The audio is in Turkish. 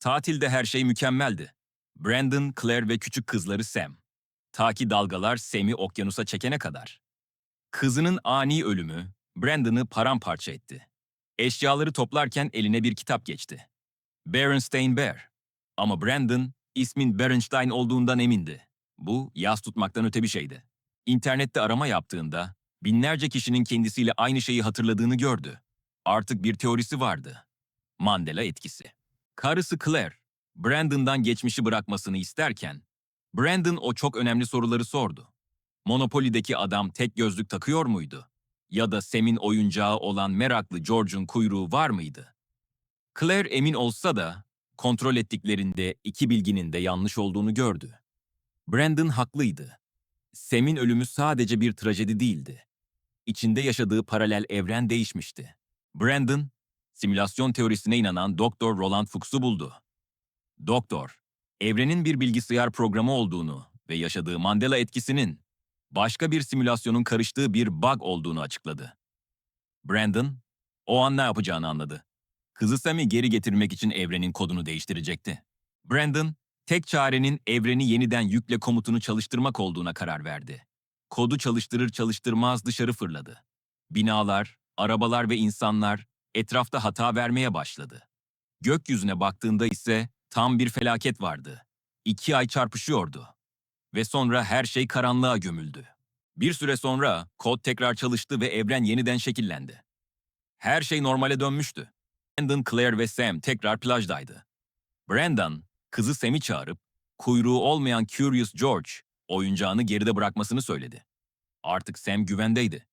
Tatilde her şey mükemmeldi. Brandon, Claire ve küçük kızları Sam. Ta ki dalgalar Sam'i okyanusa çekene kadar. Kızının ani ölümü Brandon'ı paramparça etti. Eşyaları toplarken eline bir kitap geçti. Berenstain Bear. Ama Brandon ismin Berenstein olduğundan emindi. Bu yas tutmaktan öte bir şeydi. İnternette arama yaptığında binlerce kişinin kendisiyle aynı şeyi hatırladığını gördü. Artık bir teorisi vardı. Mandela etkisi. Karısı Claire, Brandon'dan geçmişi bırakmasını isterken, Brandon o çok önemli soruları sordu. Monopoly'deki adam tek gözlük takıyor muydu? Ya da Sam'in oyuncağı olan meraklı George'un kuyruğu var mıydı? Claire emin olsa da kontrol ettiklerinde iki bilginin de yanlış olduğunu gördü. Brandon haklıydı. Sam'in ölümü sadece bir trajedi değildi. İçinde yaşadığı paralel evren değişmişti. Brandon, simülasyon teorisine inanan Doktor Roland Fuchs'u buldu. Doktor, evrenin bir bilgisayar programı olduğunu ve yaşadığı Mandela etkisinin başka bir simülasyonun karıştığı bir bug olduğunu açıkladı. Brandon, o an ne yapacağını anladı. Kızı Sam'i geri getirmek için evrenin kodunu değiştirecekti. Brandon, tek çarenin evreni yeniden yükle komutunu çalıştırmak olduğuna karar verdi. Kodu çalıştırır çalıştırmaz dışarı fırladı. Binalar, arabalar ve insanlar etrafta hata vermeye başladı. Gökyüzüne baktığında ise tam bir felaket vardı. İki ay çarpışıyordu. Ve sonra her şey karanlığa gömüldü. Bir süre sonra kod tekrar çalıştı ve evren yeniden şekillendi. Her şey normale dönmüştü. Brandon, Claire ve Sam tekrar plajdaydı. Brandon, kızı Sam'i çağırıp kuyruğu olmayan Curious George oyuncağını geride bırakmasını söyledi. Artık Sam güvendeydi.